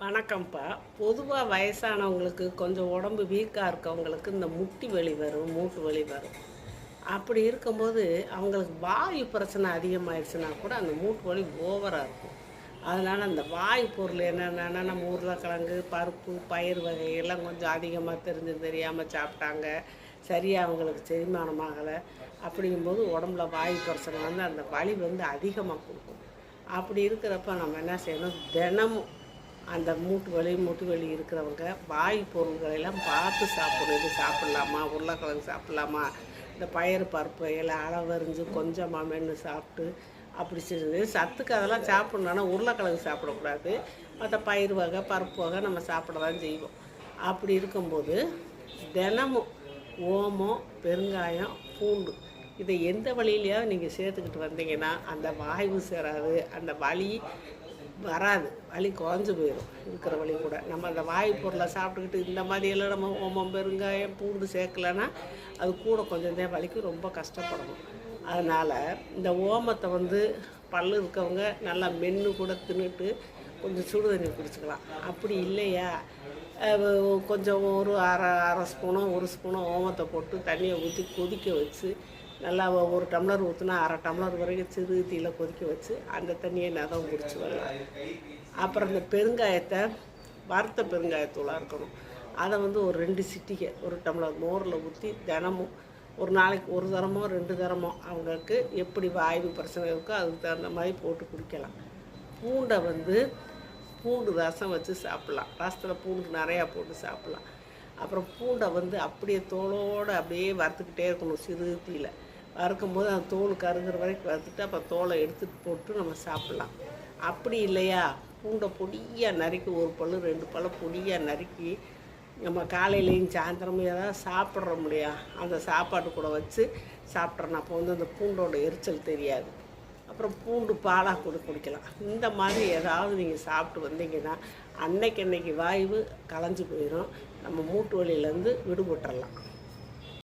வணக்கம்ப்பா. பொதுவாக வயசானவங்களுக்கு கொஞ்சம் உடம்பு வீக்காக இருக்கவங்களுக்கு இந்த முட்டி வலி வரும் மூட்டு வலி வரும். அப்படி இருக்கும்போது அவங்களுக்கு வாயு பிரச்சனை அதிகமாயிடுச்சுன்னா கூட அந்த மூட்டு வலி ஓவராக இருக்கும். அதனால் அந்த வாயு பொருள் என்னென்னா நம்ம உருளைக்கிழங்கு பருப்பு பயிர் வகையெல்லாம் கொஞ்சம் அதிகமாக தெரிஞ்சு தெரியாமல் சாப்பிட்டாங்க. சரியாக அவங்களுக்கு செரிமானம் ஆகலை. அப்படிங்கும்போது உடம்புல வாயு பிரச்சனை வந்து அந்த வலி வந்து அதிகமாக கொடுக்கும். அப்படி இருக்கிறப்ப நம்ம என்ன செய்யணும்? தினமும் அந்த மூட்டு வலி மூட்டு வலி இருக்கிறவங்க வாய் பொருள்களை எல்லாம் பார்த்து சாப்பிடணும். இது சாப்பிட்லாமா? உருளைக்கிழங்கு சாப்பிட்லாமா? இந்த பயிறு பருப்பு எல்லாம் அளவறிஞ்சு கொஞ்சமாக மென்று சாப்பிட்டு அப்படி செஞ்சது சத்துக்கு அதெல்லாம் சாப்பிட்ணுன்னா உருளைக்கிழங்கு சாப்பிடக்கூடாது. மற்ற பயிர் வகை பருப்பு வகை நம்ம சாப்பிட தான் செய்வோம். அப்படி இருக்கும்போது தினமும் ஓமம் பெருங்காயம் பூண்டு இதை எந்த வழியிலையாவது நீங்கள் சேர்த்துக்கிட்டு வந்தீங்கன்னா அந்த வாய்வு சேராது. அந்த வலி வராது. வலி குறைஞ்சு போயிடும் இருக்கிற வலி கூட. நம்ம அந்த வாய்ப்பொருளை பொருளை சாப்பிட்டுக்கிட்டு இந்த மாதிரியெல்லாம் நம்ம ஓமம் பெருங்காயம் பூண்டு சேர்க்கலைன்னா அது கூட கொஞ்சம் தான் வலிக்கு ரொம்ப கஷ்டப்படணும். அதனால் இந்த ஓமத்தை வந்து பல்லு இருக்கவங்க நல்லா மென்று கூட தின்னுட்டு கொஞ்சம் சுடு தண்ணி குடிச்சுக்கலாம். அப்படி இல்லையா? கொஞ்சம் ஒரு அரை அரை ஸ்பூனோ ஒரு ஸ்பூனோ ஓமத்தை போட்டு தண்ணியை ஊற்றி கொதிக்க வச்சு நல்லா ஒரு டம்ளர் ஊற்றினா அரை டம்ளர் வரைக்கும் சிறு தீயில் கொதிக்க வச்சு அந்த தண்ணியை நதம் குடிச்சு வரலாம் அப்புறம் இந்த பெருங்காயத்தை வறுத்த பெருங்காயத்தூளாக இருக்கணும். அதை வந்து ஒரு ரெண்டு சிட்டிகை ஒரு டம்ளர் மோரில் ஊற்றி தினமும் ஒரு நாளைக்கு ஒரு தரமோ ரெண்டு தரமோ அவங்களுக்கு எப்படி வாய்வு பிரச்சனை இருக்கோ அதுக்கு தகுந்த மாதிரி போட்டு குடிக்கலாம். பூண்டை வந்து பூண்டு ரசம் வச்சு சாப்பிட்லாம். ரசத்தில் பூண்டு நிறையா போட்டு சாப்பிட்லாம். அப்புறம் பூண்டை வந்து அப்படியே தோலோடு அப்படியே வறுத்துக்கிட்டே இருக்கணும் சிறு தீயில். வறுக்கும்போது அந்த தோல் கருகிற வரைக்கும் வறுத்துட்டு அப்போ தோலை எடுத்துட்டு போட்டு நம்ம சாப்பிட்லாம். அப்படி இல்லையா? பூண்டை பொடியாக நறுக்கி ஒரு பல்லு ரெண்டு பல்லு பொடியாக நறுக்கி நம்ம காலையிலையும் சாயந்தரமும் ஏதாவது சாப்பிட்றோம் இல்லையா? அந்த சாப்பாட்டு கூட வச்சு சாப்பிட்றோம் அப்போ வந்து அந்த பூண்டோட எரிச்சல் தெரியாது. அப்புறம் பூண்டு பாலாக கூட குடிக்கலாம். இந்த மாதிரி ஏதாவது நீங்கள் சாப்பிட்டு வந்தீங்கன்னா அன்னைக்கு அன்னைக்கு வாய்வு களைஞ்சு போயிடும் நம்ம மூட்டு வலியிலேருந்து விடுபட்டுறலாம்.